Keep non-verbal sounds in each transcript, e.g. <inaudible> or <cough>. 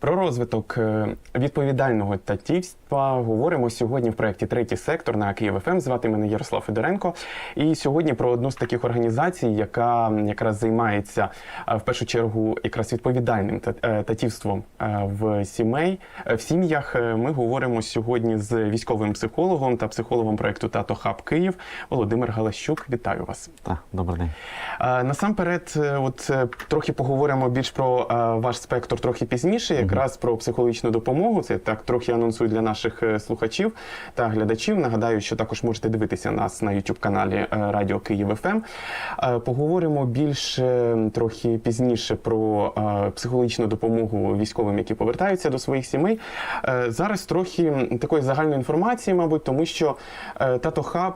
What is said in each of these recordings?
Про розвиток е, відповідального татівства говоримо сьогодні в проєкті Третій сектор на Київ ФМ. Звати мене Ярослав Федоренко. І сьогодні про одну з таких організацій, яка якраз займається е, в першу чергу якраз відповідальним е, татівством е, в сімей в сім'ях. Ми говоримо сьогодні з військовим психологом та психологом проєкту Тато Хаб Київ Володимир Галащук. Вітаю вас. Так, добрий день. Насамперед, от трохи поговоримо більш про ваш спектр трохи пізніше, якраз про психологічну допомогу. Це так трохи анонсую для наших е, слухачів та глядачів. Нагадаю, що також можете дивитися нас на youtube каналі е, Радіо Київ ФМ. Е, Поговоримо більш е, трохи пізніше про психологічну допомогу військовим, які повертаються до своїх сімей. Зараз трохи такої загальної інформації, мабуть, тому що Тато Хаб,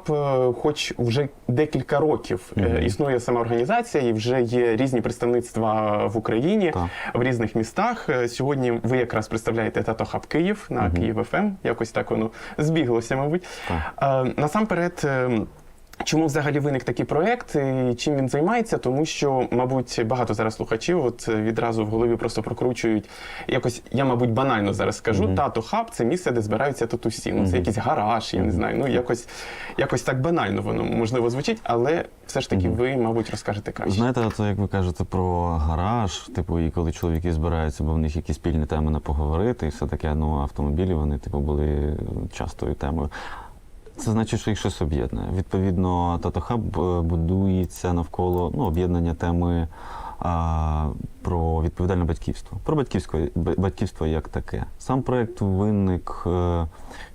хоч вже декілька років існує сама організація, і вже є різні представництва в Україні Так. в різних містах. Сьогодні ви якраз представляєте Тато Хаб Київ на Мгм. Київ ФМ. Якось так воно збіглося, мабуть. Так. Е, Насамперед. Чому взагалі виник такий проект і чим він займається? Тому що, мабуть, багато зараз слухачів от відразу в голові просто прокручують якось. Я, мабуть, банально зараз скажу. Мгм. Тато хаб це місце, де збираються татусі. Ну це Мгм. якийсь гараж, я не знаю. Ну якось, якось так банально воно можливо звучить, але все ж таки Мгм. ви, мабуть, розкажете краще. Знаєте, це як ви кажете про гараж, типу, і коли чоловіки збираються, бо в них якісь спільні теми не поговорити, і все таке, ну, автомобілі вони, типу, були частою темою. Це значить, що їх щось об'єднує. Відповідно, Татохаб е, будується навколо ну, об'єднання теми а, про відповідальне батьківство, про батьківсько, ба- батьківство як таке. Сам проект виник, е,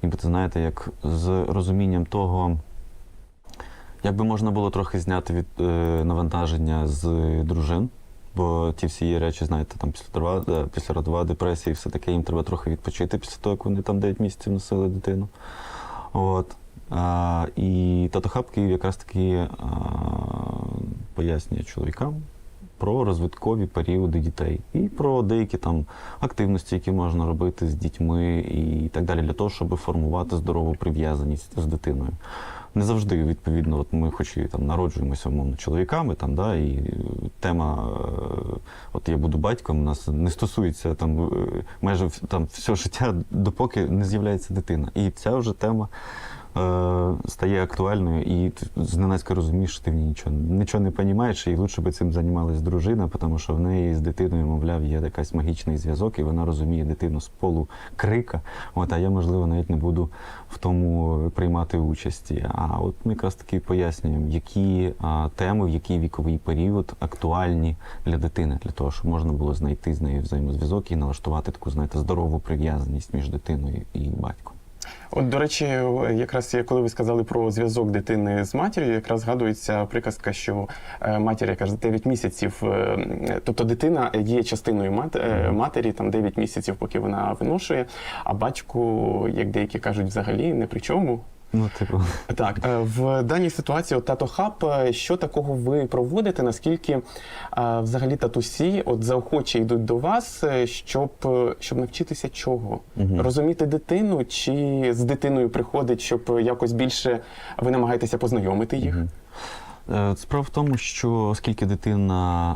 ніби знаєте, як з розумінням того. Як би можна було трохи зняти від е, навантаження з дружин, бо ті всі є речі, знаєте, там післяродова, е, післяродова депресія і все таке, їм треба трохи відпочити після того, як вони там 9 місяців носили дитину. От. І Татохаб Київ якраз таки пояснює чоловікам про розвиткові періоди дітей і про деякі там активності, які можна робити з дітьми і так далі, для того, щоб формувати здорову прив'язаність з дитиною. Не завжди, відповідно, от ми хоч і там народжуємося умовно чоловіками, там, да, і тема, е, от я буду батьком, у нас не стосується там е, майже там все життя, допоки не з'являється дитина. І ця вже тема стає актуальною, і зненацька розумієш, що ти в ній нічого, нічого не розумієш, і лучше би цим займалась дружина, тому що в неї з дитиною, мовляв, є якийсь магічний зв'язок, і вона розуміє дитину з полу крика. От, а я, можливо, навіть не буду в тому приймати участі. А от ми якраз таки пояснюємо, які а, теми, в який віковий період актуальні для дитини, для того, щоб можна було знайти з нею взаємозв'язок і налаштувати таку, знаєте, здорову прив'язаність між дитиною і батьком. От, до речі, якраз коли ви сказали про зв'язок дитини з матір'ю, якраз згадується приказка, що е, матір, яка ж 9 місяців, е, тобто дитина є частиною мат, е, матері, там 9 місяців, поки вона виношує, а батько, як деякі кажуть, взагалі не при чому. Ну, типу, Так, е, в даній ситуації от тато хаб, е, що такого ви проводите? Наскільки е, взагалі татусі от заохоче йдуть до вас, щоб, щоб навчитися чого? Угу. Розуміти дитину, чи з дитиною приходить, щоб якось більше ви намагаєтеся познайомити їх? Мгм. Е, Справа в тому, що оскільки дитина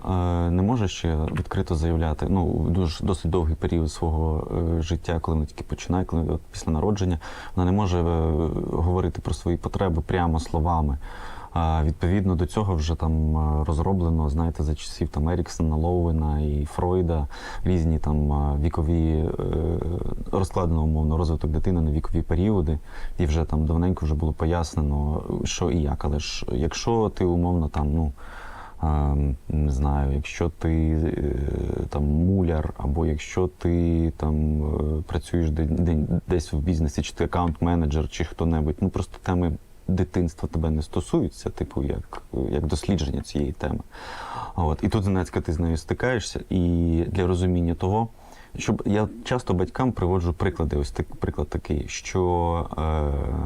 е, не може ще відкрито заявляти, ну дуже досить довгий період свого е, життя, коли вона тільки починає, коли після народження, вона не може говорити про свої потреби прямо словами. Відповідно до цього вже там е, розроблено, знаєте, за часів там Еріксона, Лоуена і Фройда різні там е, вікові е, розкладено умовно розвиток дитини на вікові періоди, і вже там давненько вже було пояснено, що і як. Але ж якщо ти умовно там, ну. Не знаю, якщо ти там муляр, або якщо ти там працюєш де- де- десь в бізнесі, чи ти аккаунт-менеджер, чи хто-небудь, ну просто теми дитинства тебе не стосуються, типу, як, як дослідження цієї теми. От. І тут зненацька ти з нею стикаєшся, і для розуміння того, щоб я часто батькам приводжу приклади, ось так, приклад такий, що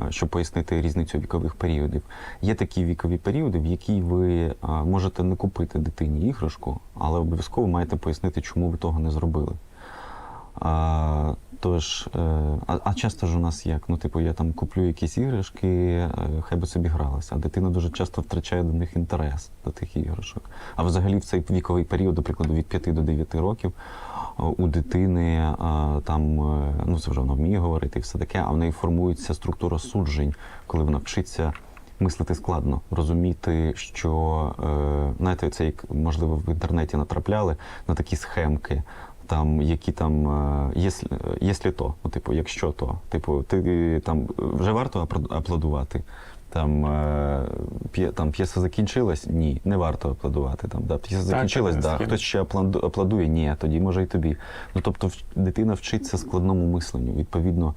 е, щоб пояснити різницю вікових періодів. Є такі вікові періоди, в які ви е, можете не купити дитині іграшку, але обов'язково маєте пояснити, чому ви того не зробили. Тож, е, а, а часто ж у нас як? Ну, типу, я там куплю якісь іграшки, е, хай би собі гралися, а дитина дуже часто втрачає до них інтерес до тих іграшок. А взагалі в цей віковий період, до прикладу, від 5 до 9 років, е, у дитини там, ну це вже вона вміє говорити і все таке, а в неї формується структура суджень, коли вона вчиться. Мислити складно, розуміти, що знаєте, це як можливо в інтернеті натрапляли на такі схемки, там які там е, «єслі- то, ну, типу, якщо то, типу, ти там вже варто аплодувати. Там, е, там п'єса закінчилась? Ні, не варто аплодувати. Там, да, п'єса закінчилась, так, да. хтось ще аплодує, ні, тоді може і тобі. Ну тобто дитина вчиться складному мисленню. Відповідно,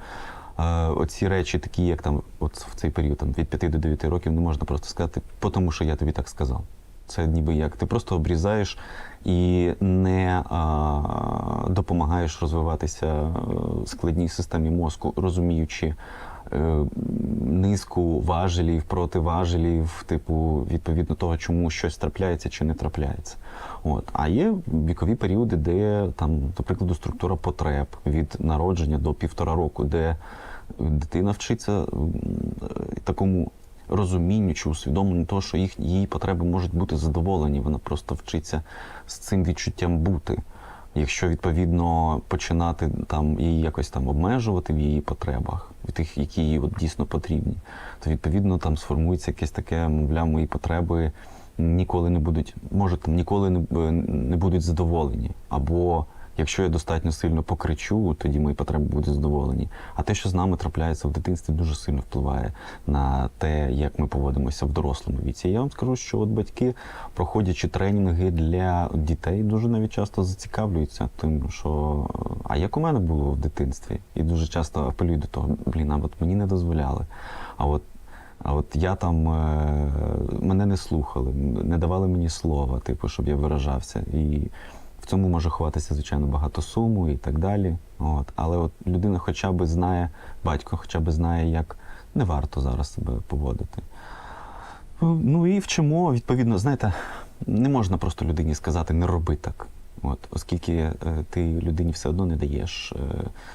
е, оці речі, такі, як там, от в цей період там, від 5 до 9 років, не можна просто сказати, тому що я тобі так сказав. Це ніби як ти просто обрізаєш і не а, допомагаєш розвиватися е, складній системі мозку, розуміючи е, низку важелів, противажелів, типу, відповідно того, чому щось трапляється чи не трапляється. От. А є вікові періоди, де там, до прикладу, структура потреб від народження до півтора року, де дитина вчиться такому розумінню чи усвідомленню того, що їх, її потреби можуть бути задоволені. Вона просто вчиться з цим відчуттям бути. Якщо відповідно починати там її якось там обмежувати в її потребах, в тих, які їй от дійсно потрібні, то відповідно там сформується якесь таке, мовляв, мої потреби ніколи не будуть, може там ніколи не, не будуть задоволені. Або якщо я достатньо сильно покричу, тоді мої потреби будуть задоволені. А те, що з нами трапляється в дитинстві, дуже сильно впливає на те, як ми поводимося в дорослому віці. Я вам скажу, що от батьки, проходячи тренінги для дітей, дуже навіть часто зацікавлюються тим, що а як у мене було в дитинстві, і дуже часто апелюють до того, блін, а от мені не дозволяли. А от а от я там е, мене не слухали, не давали мені слова, типу, щоб я виражався. І в цьому може ховатися, звичайно, багато суму і так далі. От. Але от людина хоча б знає, батько хоча б знає, як не варто зараз себе поводити. Ну і вчимо, відповідно, знаєте, не можна просто людині сказати не роби так. От, оскільки е, ти людині все одно не даєш е,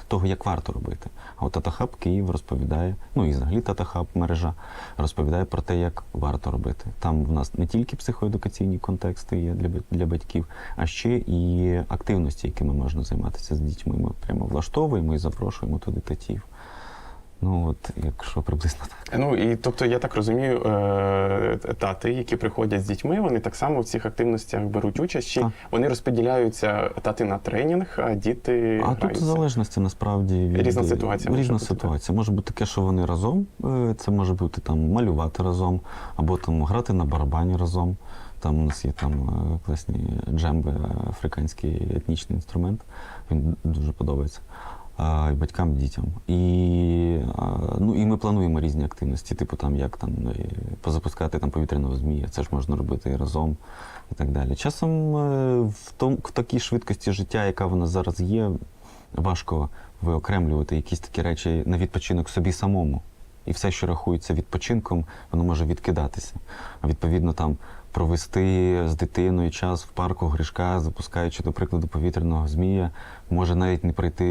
того, як варто робити. А от Татахаб Київ розповідає, ну і взагалі Татахаб мережа розповідає про те, як варто робити. Там в нас не тільки психоедукаційні контексти є для, для батьків, а ще і активності, якими можна займатися з дітьми. Ми прямо влаштовуємо і запрошуємо туди татів. Ну от, якщо приблизно так. Ну і тобто, я так розумію, е, тати, які приходять з дітьми, вони так само в цих активностях беруть участь, чи Так. вони розподіляються тати на тренінг, а діти А тут граються? в залежності насправді від Різна ситуація Різна бути, так. ситуація. Може бути таке, що вони разом. е, Це може бути там малювати разом, або там грати на барабані разом. Там у нас є там е, класні джемби, африканський етнічний інструмент. Він дуже подобається. Батькам, дітям. І, ну, і ми плануємо різні активності, типу там як там е, позапускати там повітряного змія, це ж можна робити разом і так далі. Часом е, в, том, в такій швидкості життя, яка вона зараз є, важко виокремлювати якісь такі речі на відпочинок собі самому. І все, що рахується відпочинком, воно може відкидатися. А відповідно, там провести з дитиною час в парку грішка, запускаючи, до прикладу, повітряного змія, може навіть не прийти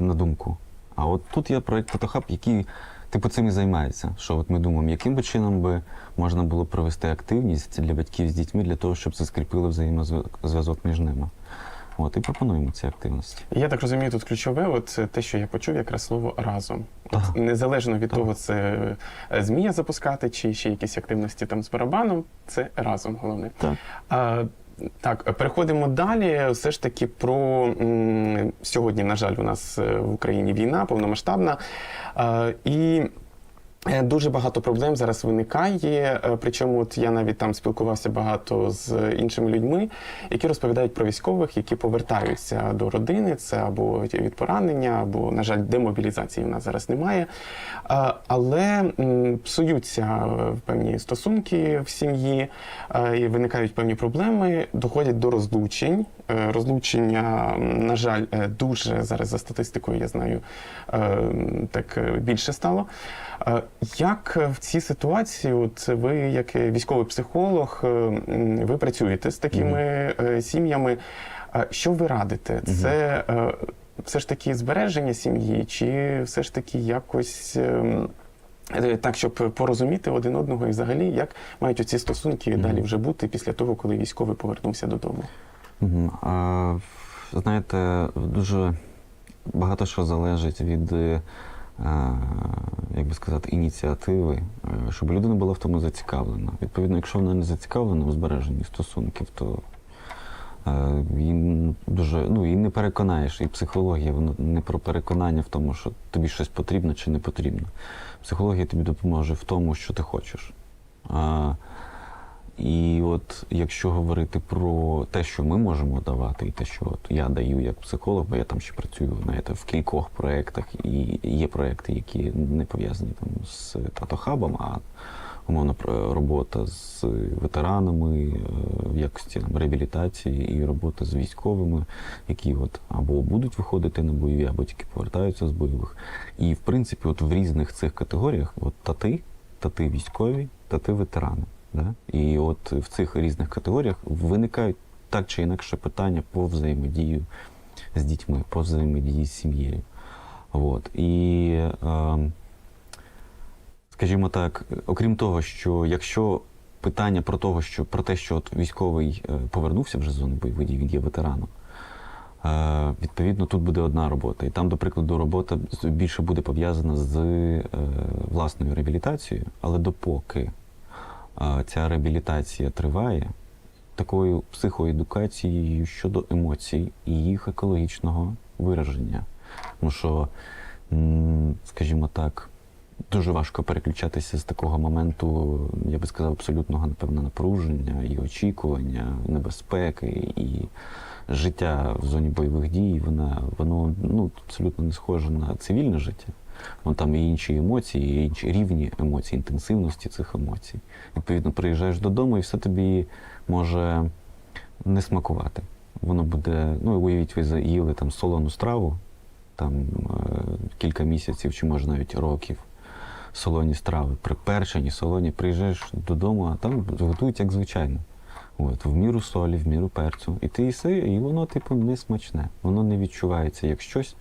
на думку. А от тут є проєкт Фотохаб, який типу цим і займається. Що от ми думаємо, яким би чином би можна було провести активність для батьків з дітьми для того, щоб це скріпило взаємозв'язок між ними. От і пропонуємо ці активності. Я так розумію, тут ключове, от те, що я почув, якраз слово разом. От Так. незалежно від Так. того, це е, змія запускати, чи ще якісь активності там з барабаном, це разом головне. Так. А, так, переходимо далі. Все ж таки про сьогодні, на жаль, у нас е, в Україні війна повномасштабна. І е, Дуже багато проблем зараз виникає. е, Причому от я навіть там спілкувався багато з іншими людьми, які розповідають про військових, які повертаються до родини. Це або від поранення, або, на жаль, демобілізації в нас зараз немає. Але псуються е, певні стосунки в сім'ї, е, і виникають певні проблеми, доходять до розлучень. Е, Розлучення, на жаль, е, дуже зараз за статистикою, я знаю, е, так більше стало. Як в цій ситуації, от ви, як військовий психолог, ви працюєте з такими е, сім'ями? Е, Що ви радите? Це е, все ж таки збереження сім'ї, чи все ж таки якось. Так, щоб порозуміти один одного і взагалі, як мають оці стосунки далі вже бути після того, коли військовий повернувся додому. Знаєте, дуже багато що залежить від, е, як би сказати, ініціативи, е, щоб людина була в тому зацікавлена. Відповідно, якщо вона не зацікавлена в збереженні стосунків, то е, її дуже ну, її не переконаєш. І психологія вона не про переконання в тому, що тобі щось потрібно чи не потрібно. Психологія тобі допоможе в тому, що ти хочеш. І от якщо говорити про те, що ми можемо давати, і те, що от я даю як психолог, бо я там ще працюю знаєте, в кількох проєктах, і є проєкти, які не пов'язані там з татохабом, а умовно робота з ветеранами е, в якості там, реабілітації і робота з військовими, які от або будуть виходити на бойові, або тільки повертаються з бойових. І в принципі, от в різних цих категоріях, от тати, тати військові, тати ветерани. Да? І от в цих різних категоріях виникають так чи інакше питання по взаємодію з дітьми, по взаємодії з сім'єю. От. І, е, скажімо так, окрім того, що якщо питання про, того, що, про те, що от військовий е, повернувся вже з зони бойових дій, він є ветераном, Е, Відповідно, тут буде одна робота. І там, до прикладу, робота більше буде пов'язана з е, власною реабілітацією, але допоки ця реабілітація триває, такою психоедукацією щодо емоцій і їх екологічного вираження. Тому що, скажімо так, дуже важко переключатися з такого моменту, я би сказав, абсолютного, напевно, напруження і очікування, небезпеки і життя в зоні бойових дій, вона, воно ну, абсолютно не схоже на цивільне життя. Вон там і інші емоції, і інші рівні емоцій, інтенсивності цих емоцій. Відповідно, приїжджаєш додому і все тобі може не смакувати. Воно буде, ну уявіть, ви заїли там солону страву, там е, кілька місяців чи може навіть років. Солоні страви, приперчені, солоні, приїжджаєш додому, а там готують як звичайно. От, в міру солі, в міру перцю. І ти їси, і воно, типу, не смачне. Воно не відчувається як щось.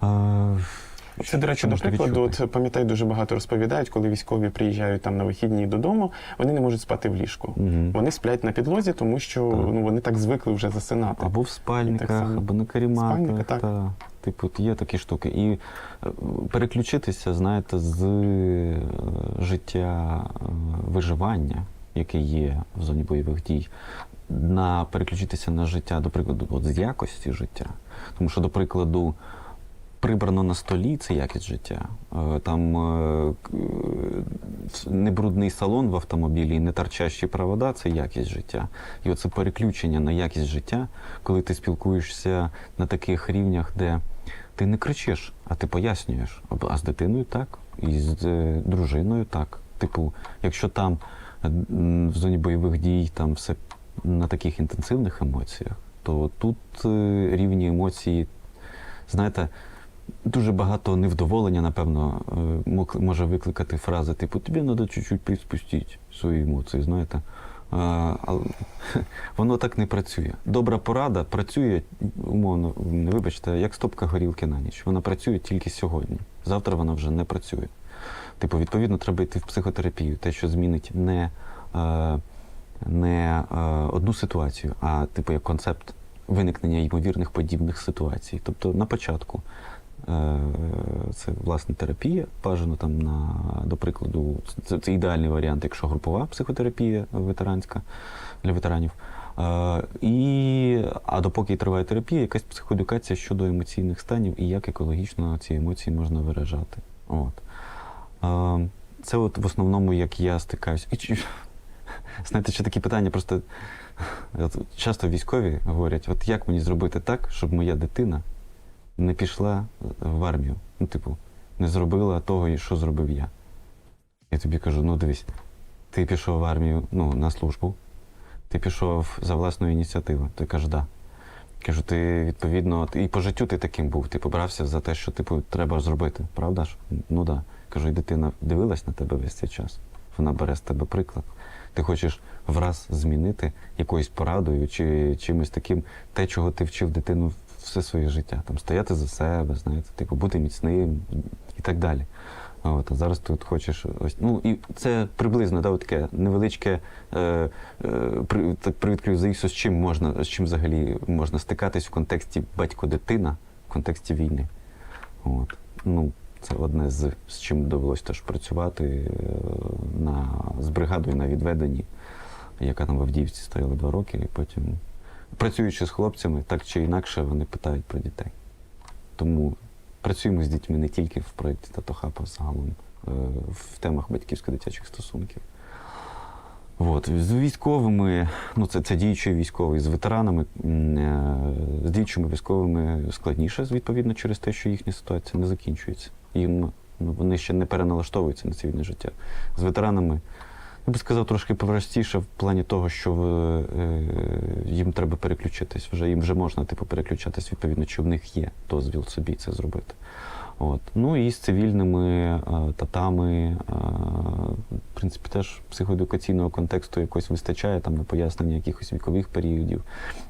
А, Це, до речі, до прикладу, от пам'ятаю, дуже багато розповідають, коли військові приїжджають там на вихідні додому, вони не можуть спати в ліжку. Мгм. Вони сплять на підлозі, тому що Так. ну, вони так звикли вже засинати. Або в спальниках, само. або на. Спальники, так. Та, типу, є такі штуки. І е, переключитися, знаєте, з е, життя е, виживання, яке є в зоні бойових дій, на переключитися на життя, до прикладу, от з якості життя. Тому що, до прикладу, прибрано на столі це якість життя. Е, Там е, е, не брудний салон в автомобілі не торчащі провода це якість життя. І оце переключення на якість життя, коли ти спілкуєшся на таких рівнях, де ти не кричиш, а ти пояснюєш. А- з дитиною так, і з дружиною так. Типу, якщо там в зоні бойових дій там все на таких інтенсивних емоціях, то тут рівні емоції, знаєте, дуже багато невдоволення, напевно, е, може викликати фраза, типу, тобі треба чуть-чуть приспустити свої емоції, знаєте. Але <laughs> воно так не працює. Добра порада працює, умовно, не вибачте, як стопка горілки на ніч. Вона працює тільки сьогодні. Завтра вона вже не працює. Типу, відповідно, треба йти в психотерапію, те, що змінить не, е, не е, одну ситуацію, а типу як концепт виникнення ймовірних подібних ситуацій. Тобто на початку це власне терапія, бажано там на, до прикладу, це, це ідеальний варіант, якщо групова психотерапія ветеранська для ветеранів. Е, і, а допоки триває терапія, якась психоедукація щодо емоційних станів і як екологічно ці емоції можна виражати. От. Е, Це от в основному, як я чи- знаєте, ще такі питання просто часто військові говорять: от як мені зробити так, щоб моя дитина не пішла в армію? Ну, типу, не зробила того, що зробив я. Я тобі кажу: ну дивись, ти пішов в армію ну, на службу, ти пішов за власною ініціативою. Ти кажеш, да. Кажу, ти відповідно, і по життю ти таким був. Ти побрався за те, що типу треба зробити. Правда ж? Ну да. Кажу, і дитина дивилась на тебе весь цей час. Вона бере з тебе приклад. Ти хочеш враз змінити якоюсь порадою чи чимось таким те, чого ти вчив дитину все своє життя. Там стояти за себе, знаєте, типу, бути міцним і так далі. От, а зараз ти от хочеш ось. Ну і це приблизно да, таке невеличке е, е, при, так привідкрив завісу, з чим можна, з чим взагалі можна стикатись в контексті батько-дитина, в контексті війни. От. Ну, це одне з, з чим довелося теж працювати е, на, з бригадою на відведенні, яка там в Авдіївці стояла два роки, і потім, працюючи з хлопцями, так чи інакше вони питають про дітей. Тому працюємо з дітьми не тільки в проєкті Татохаб, а загалом е, в темах батьківсько-дитячих стосунків. От. З військовими, ну це, це діючі військові, з ветеранами, е, з діючими військовими складніше, відповідно, через те, що їхня ситуація не закінчується. Їм, ну, вони ще не переналаштовуються на цивільне життя. З ветеранами, я би сказав, трошки простіше в плані того, що е, е, їм треба переключитись. Вже їм вже можна типу, переключатись, відповідно, чи в них є дозвіл собі це зробити. От. Ну і з цивільними е, татами, е, в принципі, теж психоедукаційного контексту якось вистачає там на пояснення якихось вікових періодів,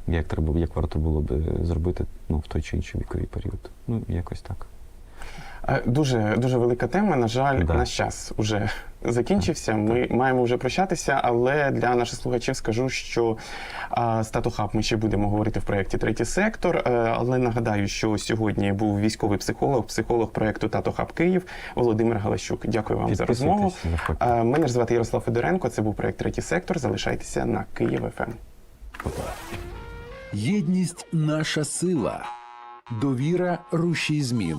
як треба, як варто було б зробити ну, в той чи інший віковий період. Ну, якось так. Е, Дуже дуже велика тема. На жаль, Да. наш час уже <laughs> закінчився. Ми маємо вже прощатися, але для наших слухачів скажу, що а, з ми ще будемо говорити в проєкті Третій сектор. Е, Але нагадаю, що сьогодні був військовий психолог, психолог проєкту Тато Хаб Київ Володимир Галащук. Дякую вам за розмову. Е, Мене ж звати Ярослав Федоренко. Це був проєкт Третій сектор. Залишайтеся на Київ Ем. ФМ. Єдність наша сила, довіра рушій змін,